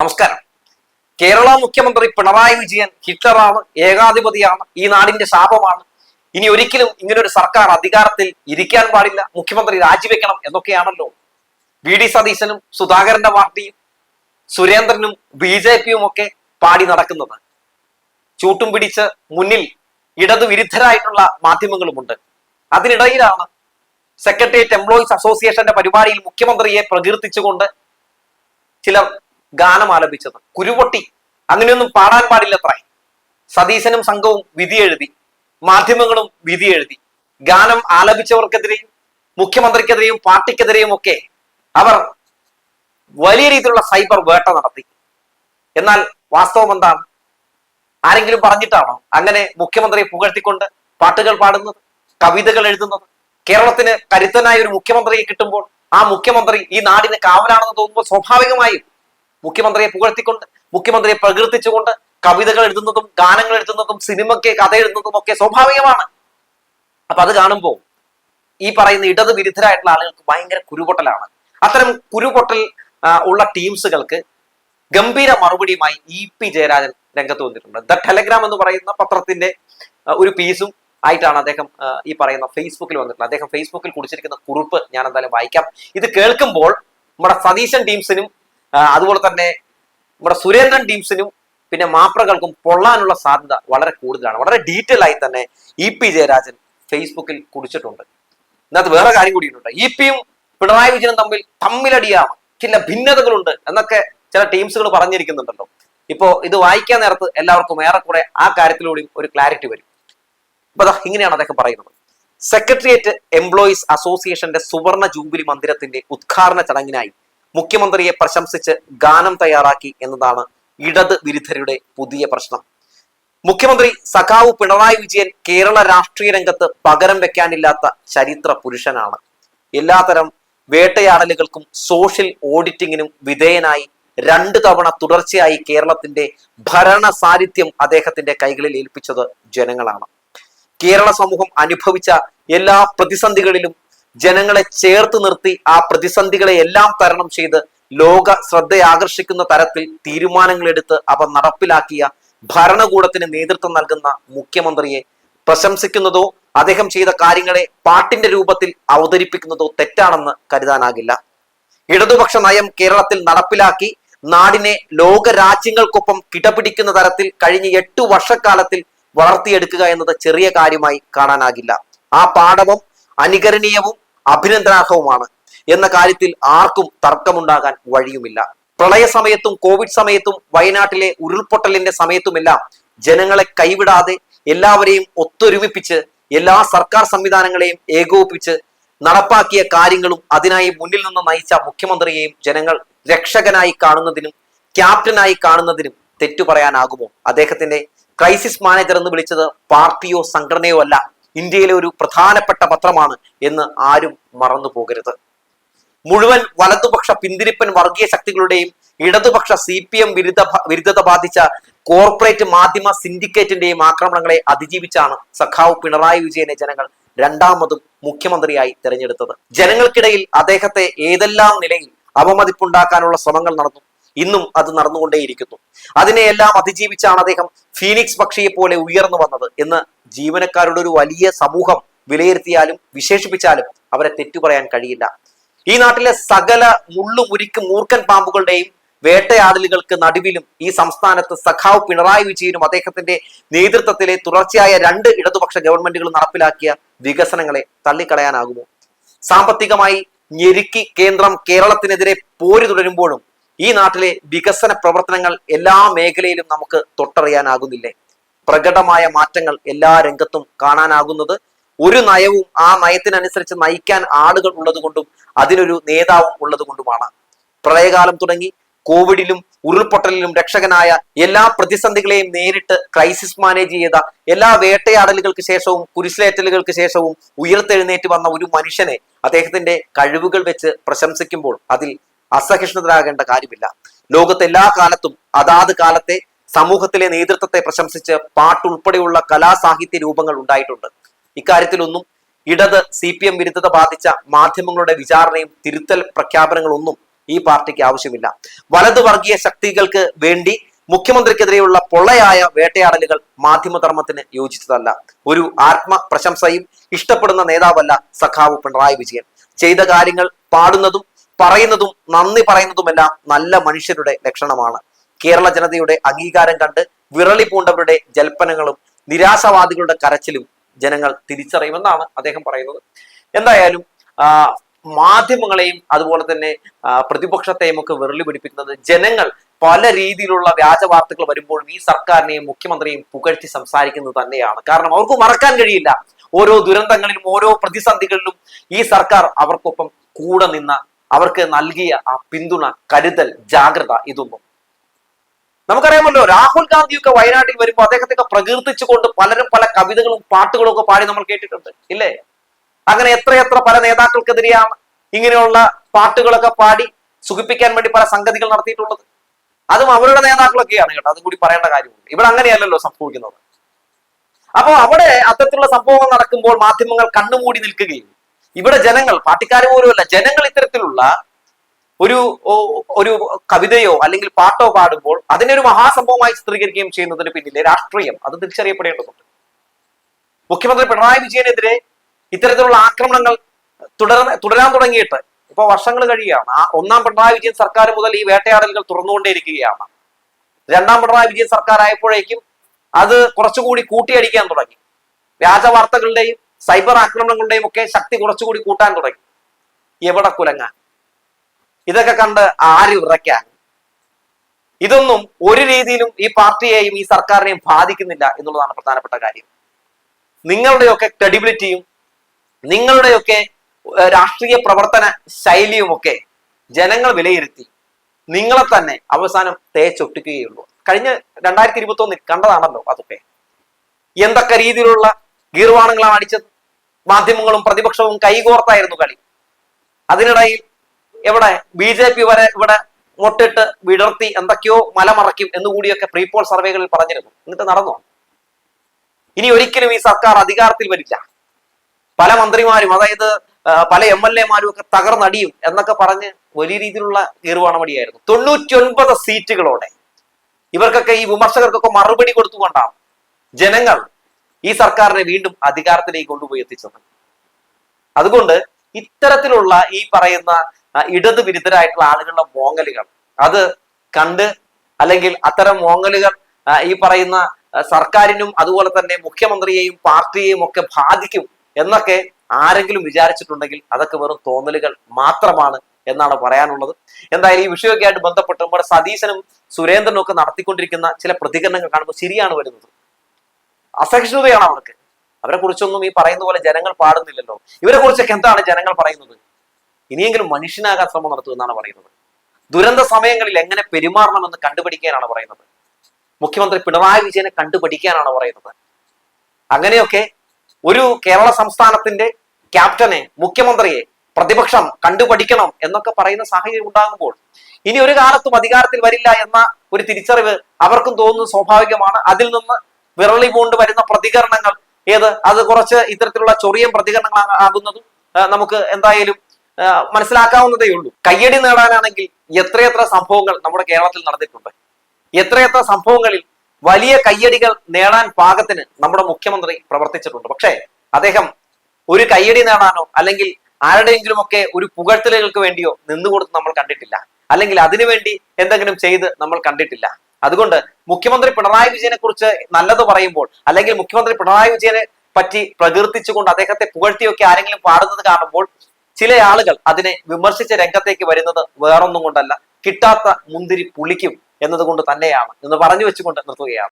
നമസ്കാരം. കേരള മുഖ്യമന്ത്രി പിണറായി വിജയൻ ഹിറ്റ്ലറാണ് ഏകാധിപതിയാണ് ഈ നാടിന്റെ ശാപമാണ്. ഇനി ഒരിക്കലും ഇങ്ങനെ ഒരു സർക്കാർ അധികാരത്തിൽ ഇരിക്കാൻ പാടില്ല മുഖ്യമന്ത്രി രാജിവെക്കണം എന്നൊക്കെയാണല്ലോ. വി ഡി സതീശനും സുധാകരന്റെ പാർട്ടിയും സുരേന്ദ്രനും ബി ജെ പിയും ഒക്കെ പാടി നടക്കുന്നത്. ചൂട്ടും പിടിച്ച് മുന്നിൽ ഇടതു വിരുദ്ധരായിട്ടുള്ള മാധ്യമങ്ങളുമുണ്ട്. അതിനിടയിലാണ് സെക്രട്ടേറിയറ്റ് എംപ്ലോയീസ് അസോസിയേഷന്റെ പരിപാടിയിൽ മുഖ്യമന്ത്രിയെ പ്രകീർത്തിച്ചുകൊണ്ട് ചിലർ ഗാനം ആലപിച്ചത്. കുരുപൊട്ടി. അങ്ങനെയൊന്നും പാടാൻ പാടില്ലത്ര. സതീശനും സംഘവും വിധി എഴുതി മാധ്യമങ്ങളും വിധി എഴുതി. ഗാനം ആലപിച്ചവർക്കെതിരെയും മുഖ്യമന്ത്രിക്കെതിരെയും പാർട്ടിക്കെതിരെയും ഒക്കെ അവർ വലിയ രീതിയിലുള്ള സൈബർ വേട്ട നടത്തി. എന്നാൽ വാസ്തവം എന്താണ്? ആരെങ്കിലും പറഞ്ഞിട്ടാണോ അങ്ങനെ മുഖ്യമന്ത്രിയെ പുകഴ്ത്തിക്കൊണ്ട് പാട്ടുകൾ പാടുന്നത് കവിതകൾ എഴുതുന്നത്? കേരളത്തിന് കരുത്തനായ ഒരു മുഖ്യമന്ത്രിയെ കിട്ടുമ്പോൾ ആ മുഖ്യമന്ത്രി ഈ നാടിന് കാവലാണെന്ന് തോന്നുമ്പോൾ സ്വാഭാവികമായും മുഖ്യമന്ത്രിയെ പുകഴ്ത്തിക്കൊണ്ട് മുഖ്യമന്ത്രിയെ പ്രകീർത്തിച്ചുകൊണ്ട് കവിതകൾ എഴുതുന്നതും ഗാനങ്ങൾ എഴുതുന്നതും സിനിമയ്ക്ക് കഥ എഴുതുന്നതും ഒക്കെ സ്വാഭാവികമാണ്. അപ്പൊ അത് കാണുമ്പോൾ ഈ പറയുന്ന ഇടത് വിരുദ്ധരായിട്ടുള്ള ആളുകൾക്ക് ഭയങ്കര കുരുപൊട്ടലാണ്. അത്തരം കുരുപൊട്ടൽ ഉള്ള ടീംസുകൾക്ക് ഗംഭീര മറുപടിയുമായി ഇ പി ജയരാജൻ രംഗത്ത് വന്നിട്ടുണ്ട്. ദ ടെലഗ്രാം എന്ന് പറയുന്ന പത്രത്തിന്റെ ഒരു പീസും ആയിട്ടാണ് അദ്ദേഹം ഈ പറയുന്ന ഫേസ്ബുക്കിൽ വന്നിട്ടുള്ളത്. അദ്ദേഹം ഫേസ്ബുക്കിൽ കുടിച്ചിരിക്കുന്ന കുറിപ്പ് ഞാൻ എന്തായാലും വായിക്കാം. ഇത് കേൾക്കുമ്പോൾ നമ്മുടെ സതീശൻ ടീംസിനും അതുപോലെ തന്നെ നമ്മുടെ സുരേന്ദ്രൻ ടീംസിനും പിന്നെ മാപ്രകൾക്കും പൊള്ളാനുള്ള സാധ്യത വളരെ കൂടുതലാണ്. വളരെ ഡീറ്റെയിൽ ആയി തന്നെ ഇ പി ജയരാജൻ ഫേസ്ബുക്കിൽ കുറിച്ചിട്ടുണ്ട്. ഇതിനകത്ത് വേറെ കാര്യം കൂടിയിട്ടുണ്ട്. ഇ പിയും പിണറായി വിജയനും തമ്മിൽ തമ്മിലടിയാണ് ചില ഭിന്നതകളുണ്ട് എന്നൊക്കെ ചില ടീംസുകൾ പറഞ്ഞിരിക്കുന്നുണ്ടല്ലോ. ഇപ്പോ ഇത് വായിക്കാൻ നേരത്ത് എല്ലാവർക്കും ഏറെക്കുറെ ആ കാര്യത്തിലൂടെയും ഒരു ക്ലാരിറ്റി വരും. അപ്പൊ ദാ ഇങ്ങനെയാണ് അദ്ദേഹം പറയുന്നത്. സെക്രട്ടേറിയറ്റ് എംപ്ലോയീസ് അസോസിയേഷന്റെ സുവർണ ജൂബിലി മന്ദിരത്തിന്റെ ഉദ്ഘാടന ചടങ്ങിനായി മുഖ്യമന്ത്രിയെ പ്രശംസിച്ച് ഗാനം തയ്യാറാക്കി എന്നതാണ് ഇടത് വിരുദ്ധരുടെ പുതിയ പ്രശ്നം. മുഖ്യമന്ത്രി സഖാവ് പിണറായി വിജയൻ കേരള രാഷ്ട്രീയ രംഗത്ത് പകരം വെക്കാനില്ലാത്ത ചരിത്ര പുരുഷനാണ്. എല്ലാതരം വേട്ടയാടലുകൾക്കും സോഷ്യൽ ഓഡിറ്റിങ്ങിനും വിധേയനായി രണ്ട് തവണ തുടർച്ചയായി കേരളത്തിന്റെ ഭരണ സാന്നിധ്യം അദ്ദേഹത്തിന്റെ കൈകളിൽ ഏൽപ്പിച്ചത് ജനങ്ങളാണ്. കേരള സമൂഹം അനുഭവിച്ച എല്ലാ പ്രതിസന്ധികളിലും ജനങ്ങളെ ചേർത്ത് നിർത്തി ആ പ്രതിസന്ധികളെ എല്ലാം തരണം ചെയ്ത് ലോക ശ്രദ്ധയാകർഷിക്കുന്ന തരത്തിൽ തീരുമാനങ്ങൾ എടുത്ത് അവ നടപ്പിലാക്കിയ ഭരണകൂടത്തിന് നേതൃത്വം നൽകുന്ന മുഖ്യമന്ത്രിയെ പ്രശംസിക്കുന്നതോ അദ്ദേഹം ചെയ്ത കാര്യങ്ങളെ പാട്ടിന്റെ രൂപത്തിൽ അവതരിപ്പിക്കുന്നതോ തെറ്റാണെന്ന് കരുതാനാകില്ല. ഇടതുപക്ഷ നയം കേരളത്തിൽ നടപ്പിലാക്കി നാടിനെ ലോക രാജ്യങ്ങൾക്കൊപ്പം കിടപിടിക്കുന്ന തരത്തിൽ കഴിഞ്ഞ എട്ടു വർഷക്കാലത്തിൽ വളർത്തിയെടുക്കുക എന്നത് ചെറിയ കാര്യമായി കാണാനാകില്ല. ആ പാഠവും അനുകരണീയവും അഭിനന്ദനാർഹവുമാണ്. എന്ന കാര്യത്തിൽ ആർക്കും തർക്കമുണ്ടാകാൻ വഴിയുമില്ല. പ്രളയ സമയത്തും കോവിഡ് സമയത്തും വയനാട്ടിലെ ഉരുൾപൊട്ടലിന്റെ സമയത്തുമെല്ലാം ജനങ്ങളെ കൈവിടാതെ എല്ലാവരെയും ഒത്തൊരുമിപ്പിച്ച് എല്ലാ സർക്കാർ സംവിധാനങ്ങളെയും ഏകോപിപ്പിച്ച് നടപ്പാക്കിയ കാര്യങ്ങളും അതിനായി മുന്നിൽ നിന്ന് നയിച്ച മുഖ്യമന്ത്രിയെയും ജനങ്ങൾ രക്ഷകനായി കാണുന്നതിനും ക്യാപ്റ്റനായി കാണുന്നതിനും തെറ്റു പറയാനാകുമോ അദ്ദേഹത്തിന്റെ ക്രൈസിസ് മാനേജർ എന്ന് വിളിച്ചത് പാർട്ടിയോ സംഘടനയോ അല്ല. ഇന്ത്യയിലെ ഒരു പ്രധാനപ്പെട്ട പത്രമാണ് എന്ന് ആരും മറന്നു പോകരുത്. മുഴുവൻ വലതുപക്ഷ പിന്തിരിപ്പൻ വർഗീയ ശക്തികളുടെയും ഇടതുപക്ഷ സി പി എം വിരുദ്ധ വിരുദ്ധത ബാധിച്ച കോർപ്പറേറ്റ് മാധ്യമ സിൻഡിക്കേറ്റിന്റെയും ആക്രമണങ്ങളെ അതിജീവിച്ചാണ് സഖാവ് പിണറായി വിജയനെ ജനങ്ങൾ രണ്ടാമതും മുഖ്യമന്ത്രിയായി തിരഞ്ഞെടുത്തത്. ജനങ്ങൾക്കിടയിൽ അദ്ദേഹത്തെ ഏതെല്ലാം നിലയിൽ അവമതിപ്പുണ്ടാക്കാനുള്ള ശ്രമങ്ങൾ നടന്നു ഇന്നും അത് നടന്നുകൊണ്ടേയിരിക്കുന്നു. അതിനെയെല്ലാം അതിജീവിച്ചാണ് അദ്ദേഹം ഫീനിക്സ് പക്ഷിയെ പോലെ ഉയർന്നു വന്നത് എന്ന് ജീവനക്കാരുടെ ഒരു വലിയ സമൂഹം വിലയിരുത്തിയാലും വിശേഷിപ്പിച്ചാലും അവരെ തെറ്റു പറയാൻ കഴിയില്ല. ഈ നാട്ടിലെ സകല മുള്ളുമുരിക്ക് മൂർക്കൻ പാമ്പുകളുടെയും വേട്ടയാടലുകൾക്ക് നടുവിലും ഈ സംസ്ഥാനത്ത് സഖാവ് പിണറായി വിജയനും അദ്ദേഹത്തിന്റെ നേതൃത്വത്തിലെ തുടർച്ചയായ രണ്ട് ഇടതുപക്ഷ ഗവൺമെന്റുകൾ നടപ്പിലാക്കിയ വികസനങ്ങളെ തള്ളിക്കളയാനാകുമോ? സാമ്പത്തികമായി ഞെരുക്കി കേന്ദ്രം കേരളത്തിനെതിരെ പോര് തുടരുമ്പോഴും ഈ നാട്ടിലെ വികസന പ്രവർത്തനങ്ങൾ എല്ലാ മേഖലയിലും നമുക്ക് തൊട്ടറിയാനാകുന്നില്ലേ? പ്രകടമായ മാറ്റങ്ങൾ എല്ലാ രംഗത്തും കാണാനാകുന്നത്. ഒരു നയവും ആ നയത്തിനനുസരിച്ച് നയിക്കാൻ ആളുകൾ ഉള്ളതുകൊണ്ടും അതിനൊരു നേതാവും ഉള്ളതുകൊണ്ടുമാണ്. പ്രളയകാലം തുടങ്ങി കോവിഡിലും ഉരുൾപൊട്ടലിലും രക്ഷകനായ എല്ലാ പ്രതിസന്ധികളെയും നേരിട്ട് ക്രൈസിസ് മാനേജ് ചെയ്ത എല്ലാ വേട്ടയാടലുകൾക്ക് ശേഷവും കുരിശിലേറ്റലുകൾക്ക് ശേഷവും ഉയർത്തെഴുന്നേറ്റ് വന്ന ഒരു മനുഷ്യനെ അദ്ദേഹത്തിന്റെ കഴിവുകൾ വെച്ച് പ്രശംസിക്കുമ്പോൾ അതിൽ അസഹിഷ്ണുതരാകേണ്ട കാര്യമില്ല. ലോകത്തെ എല്ലാ കാലത്തും അതാത് കാലത്തെ സമൂഹത്തിലെ നേതൃത്വത്തെ പ്രശംസിച്ച് പാട്ടുൾപ്പെടെയുള്ള കലാസാഹിത്യ രൂപങ്ങൾ ഉണ്ടായിട്ടുണ്ട്. ഇക്കാര്യത്തിലൊന്നും ഇടത് സി പി എം വിരുദ്ധത ബാധിച്ച മാധ്യമങ്ങളുടെ വിചാരണയും തിരുത്തൽ പ്രഖ്യാപനങ്ങളൊന്നും ഈ പാർട്ടിക്ക് ആവശ്യമില്ല. വലതു വർഗീയ ശക്തികൾക്ക് വേണ്ടി മുഖ്യമന്ത്രിക്കെതിരെയുള്ള പൊള്ളയായ വേട്ടയാടലുകൾ മാധ്യമധർമ്മത്തിന് യോജിച്ചതല്ല. ഒരു ആത്മ പ്രശംസയും ഇഷ്ടപ്പെടുന്ന നേതാവല്ല സഖാവ് പിണറായി വിജയൻ. ചെയ്ത കാര്യങ്ങൾ പാടുന്നതും പറയുന്നതും നന്ദി പറയുന്നതുമെല്ലാം നല്ല മനുഷ്യരുടെ ലക്ഷണമാണ്. കേരള ജനതയുടെ അംഗീകാരം കണ്ട് വിറളി പൂണ്ടവരുടെ ജൽപ്പനങ്ങളും നിരാശവാദികളുടെ കരച്ചിലും ജനങ്ങൾ തിരിച്ചറിയുമെന്നാണ് അദ്ദേഹം പറയുന്നത്. എന്തായാലും മാധ്യമങ്ങളെയും അതുപോലെ തന്നെ പ്രതിപക്ഷത്തെയും ഒക്കെ വിരളി പിടിപ്പിക്കുന്നത് ജനങ്ങൾ പല രീതിയിലുള്ള വ്യാജ വാർത്തകൾ വരുമ്പോഴും ഈ സർക്കാരിനെയും മുഖ്യമന്ത്രിയെയും പുകഴ്ത്തി സംസാരിക്കുന്നത് തന്നെയാണ്. കാരണം അവർക്ക് മറക്കാൻ കഴിയില്ല. ഓരോ ദുരന്തങ്ങളിലും ഓരോ പ്രതിസന്ധികളിലും ഈ സർക്കാർ അവർക്കൊപ്പം കൂടെ നിന്ന അവർക്ക് നൽകിയ ആ പിന്തുണ കരുതൽ ജാഗ്രത ഇതൊന്നും നമുക്കറിയാമല്ലോ രാഹുൽ ഗാന്ധിയൊക്കെ വയനാട്ടിൽ വരുമ്പോൾ അദ്ദേഹത്തെ പ്രകീർത്തിച്ചുകൊണ്ട് പലരും പല കവിതകളും പാട്ടുകളും ഒക്കെ പാടി നമ്മൾ കേട്ടിട്ടുണ്ട് ഇല്ലേ? അങ്ങനെ എത്രയെത്ര പല നേതാക്കൾക്കെതിരെയാണ് ഇങ്ങനെയുള്ള പാട്ടുകളൊക്കെ പാടി സുഖിപ്പിക്കാൻ വേണ്ടി പല സംഗതികൾ നടത്തിയിട്ടുള്ളത്. അതും അവരുടെ നേതാക്കളൊക്കെയാണ് കേട്ടോ അതും കൂടി പറയേണ്ട കാര്യമുണ്ട്. ഇവിടെ അങ്ങനെയല്ലല്ലോ സംഭവിക്കുന്നത്. അപ്പോൾ അവിടെ അത്തരത്തിലുള്ള സംഭവങ്ങൾ നടക്കുമ്പോൾ മാധ്യമങ്ങൾ കണ്ണുമൂടി നിൽക്കുകയും ഇവിടെ ജനങ്ങൾ പാർട്ടിക്കാർ പോലുമല്ല ജനങ്ങൾ ഇത്തരത്തിലുള്ള ഒരു ഒരു കവിതയോ അല്ലെങ്കിൽ പാട്ടോ പാടുമ്പോൾ അതിനെ ഒരു മഹാസംഭവമായി ചിത്രീകരിക്കുകയും ചെയ്യുന്നതിന് പിന്നിലെ രാഷ്ട്രീയം അത് തിരിച്ചറിയപ്പെടേണ്ടതുണ്ട്. മുഖ്യമന്ത്രി പിണറായി വിജയനെതിരെ ഇത്തരത്തിലുള്ള ആക്രമണങ്ങൾ തുടർ തുടരാൻ തുടങ്ങിയിട്ട് ഇപ്പൊ വർഷങ്ങൾ കഴിയുകയാണ്. ആ ഒന്നാം പിണറായി വിജയൻ സർക്കാർ മുതൽ ഈ വേട്ടയാടലുകൾ തുറന്നുകൊണ്ടേയിരിക്കുകയാണ്. രണ്ടാം പിണറായി വിജയൻ സർക്കാർ ആയപ്പോഴേക്കും അത് കുറച്ചുകൂടി കൂട്ടിയടിക്കാൻ തുടങ്ങി. വ്യാജ വാർത്തകളുടെയും സൈബർ ആക്രമണങ്ങളുടെയും ഒക്കെ ശക്തി കുറച്ചുകൂടി കൂട്ടാൻ തുടങ്ങി. എവിടെ കുലങ്ങാൻ? ഇതൊക്കെ കണ്ട് ആര് വിറയ്ക്കാൻ ഇതൊന്നും ഒരു രീതിയിലും ഈ പാർട്ടിയെയും ഈ സർക്കാരിനെയും ബാധിക്കുന്നില്ല എന്നുള്ളതാണ് പ്രധാനപ്പെട്ട കാര്യം. നിങ്ങളുടെയൊക്കെ ക്രെഡിബിലിറ്റിയും നിങ്ങളുടെയൊക്കെ രാഷ്ട്രീയ പ്രവർത്തന ശൈലിയും ഒക്കെ ജനങ്ങൾ വിലയിരുത്തി നിങ്ങളെ തന്നെ അവസാനം തേച്ചൊട്ടിക്കുകയുള്ളൂ കഴിഞ്ഞ രണ്ടായിരത്തി ഇരുപത്തി ഒന്നിൽ കണ്ടതാണല്ലോ അതൊക്കെ. എന്തൊക്കെ രീതിയിലുള്ള ഗീർവാണങ്ങളാണ് അടിച്ചത്? മാധ്യമങ്ങളും പ്രതിപക്ഷവും കൈകോർത്തായിരുന്നു കളി. അതിനിടയിൽ എവിടെ ബി ജെ പി വരെ ഇവിടെ മുട്ടിട്ട് വിടർത്തി എന്തൊക്കെയോ മലമറയ്ക്കും എന്നുകൂടിയൊക്കെ പ്രീപോൾ സർവേകളിൽ പറഞ്ഞിരുന്നു. എന്നിട്ട് നടന്നു? ഇനി ഒരിക്കലും ഈ സർക്കാർ അധികാരത്തിൽ വരില്ല. പല മന്ത്രിമാരും അതായത് പല എം എൽ എമാരും ഒക്കെ തകർന്നടിയും എന്നൊക്കെ പറഞ്ഞ് വലിയ രീതിയിലുള്ള കീറുവാണമടിയായിരുന്നു തൊണ്ണൂറ്റി ഒൻപത് സീറ്റുകളോടെ ഇവർക്കൊക്കെ ഈ വിമർശകർക്കൊക്കെ മറുപടി കൊടുത്തുകൊണ്ടാണ് ജനങ്ങൾ ഈ സർക്കാരിനെ വീണ്ടും അധികാരത്തിലേക്ക് കൊണ്ടുപോയി എത്തിച്ചത്. അതുകൊണ്ട് ഇത്തരത്തിലുള്ള ഈ പറയുന്ന ഇടത് വിരുദ്ധരായിട്ടുള്ള ആളുകളുടെ മോങ്ങലുകൾ. അത് കണ്ട് അല്ലെങ്കിൽ അത്തരം മോങ്ങലുകൾ ഈ പറയുന്ന സർക്കാരിനും അതുപോലെ തന്നെ മുഖ്യമന്ത്രിയെയും പാർട്ടിയെയും ഒക്കെ ബാധിക്കും എന്നൊക്കെ ആരെങ്കിലും വിചാരിച്ചിട്ടുണ്ടെങ്കിൽ അതൊക്കെ വെറും തോന്നലുകൾ മാത്രമാണ് എന്നാണ് പറയാനുള്ളത്. എന്തായാലും ഈ വിഷയമൊക്കെ ആയിട്ട് ബന്ധപ്പെട്ട് നമ്മുടെ സതീശനും സുരേന്ദ്രനും ഒക്കെ നടത്തിക്കൊണ്ടിരിക്കുന്ന ചില പ്രതികരണങ്ങൾ കാണുമ്പോൾ ശരിയാണ് വരുന്നത്. അസഹിഷ്ണുതയാണ് അവർക്ക്? അവരെ കുറിച്ചൊന്നും ഈ പറയുന്ന പോലെ ജനങ്ങൾ പാടുന്നില്ലല്ലോ. ഇവരെ കുറിച്ചൊക്കെ എന്താണ് ജനങ്ങൾ പറയുന്നത്? ഇനിയെങ്കിലും മനുഷ്യനാകാൻ ശ്രമം നടത്തുമെന്നാണ് പറയുന്നത്. ദുരന്ത സമയങ്ങളിൽ എങ്ങനെ പെരുമാറണമെന്ന് കണ്ടുപിടിക്കാനാണ് പറയുന്നത്. മുഖ്യമന്ത്രി പിണറായി വിജയനെ കണ്ടുപിടിക്കാനാണ് പറയുന്നത്. അങ്ങനെയൊക്കെ ഒരു കേരള സംസ്ഥാനത്തിന്റെ ക്യാപ്റ്റനെ മുഖ്യമന്ത്രിയെ പ്രതിപക്ഷം കണ്ടുപഠിക്കണം എന്നൊക്കെ പറയുന്ന സാഹചര്യം ഉണ്ടാകുമ്പോൾ ഇനി ഒരു കാലത്തും അധികാരത്തിൽ വരില്ല എന്ന ഒരു തിരിച്ചറിവ് അവർക്കും തോന്നുന്നത് സ്വാഭാവികമാണ്. അതിൽ നിന്ന് വിരളി പൂണ്ട് വരുന്ന പ്രതികരണങ്ങൾ ഏത്? അത് കുറച്ച് ഇത്തരത്തിലുള്ള ചൊറിയൻ പ്രതികരണങ്ങൾ ആകുന്നതും നമുക്ക് എന്തായാലും മനസ്സിലാക്കാവുന്നതേ ഉള്ളൂ. കയ്യടി നേടാനാണെങ്കിൽ എത്രയെത്ര സംഭവങ്ങൾ നമ്മുടെ കേരളത്തിൽ നടന്നിട്ടുണ്ട്. എത്രയെത്ര സംഭവങ്ങളിൽ വലിയ കയ്യടികൾ നേടാൻ പാകത്തിന് നമ്മുടെ മുഖ്യമന്ത്രി പ്രവർത്തിച്ചിട്ടുണ്ട്. പക്ഷേ അദ്ദേഹം ഒരു കയ്യടി നേടാനോ അല്ലെങ്കിൽ ആരുടെയെങ്കിലും ഒക്കെ ഒരു പുകഴ്ത്തലുകൾക്ക് വേണ്ടിയോ നിന്നുകൊടുത്ത് നമ്മൾ കണ്ടിട്ടില്ല. അല്ലെങ്കിൽ അതിനുവേണ്ടി എന്തെങ്കിലും ചെയ്ത് നമ്മൾ കണ്ടിട്ടില്ല. അതുകൊണ്ട് മുഖ്യമന്ത്രി പിണറായി വിജയനെ കുറിച്ച് നല്ലത് പറയുമ്പോൾ അല്ലെങ്കിൽ മുഖ്യമന്ത്രി പിണറായി വിജയനെ പറ്റി പ്രകീർത്തിച്ചുകൊണ്ട് അദ്ദേഹത്തെ പുകഴ്ത്തിയൊക്കെ ആരെങ്കിലും പാടുന്നത് കാണുമ്പോൾ ചില ആളുകൾ അതിനെ വിമർശിച്ച രംഗത്തേക്ക് വരുന്നത് വേറൊന്നും കൊണ്ടല്ല. കിട്ടാത്ത മുന്തിരി പുളിക്കും എന്നതുകൊണ്ട് തന്നെയാണ് എന്ന് പറഞ്ഞു വെച്ചുകൊണ്ട് നിർത്തുകയാണ്.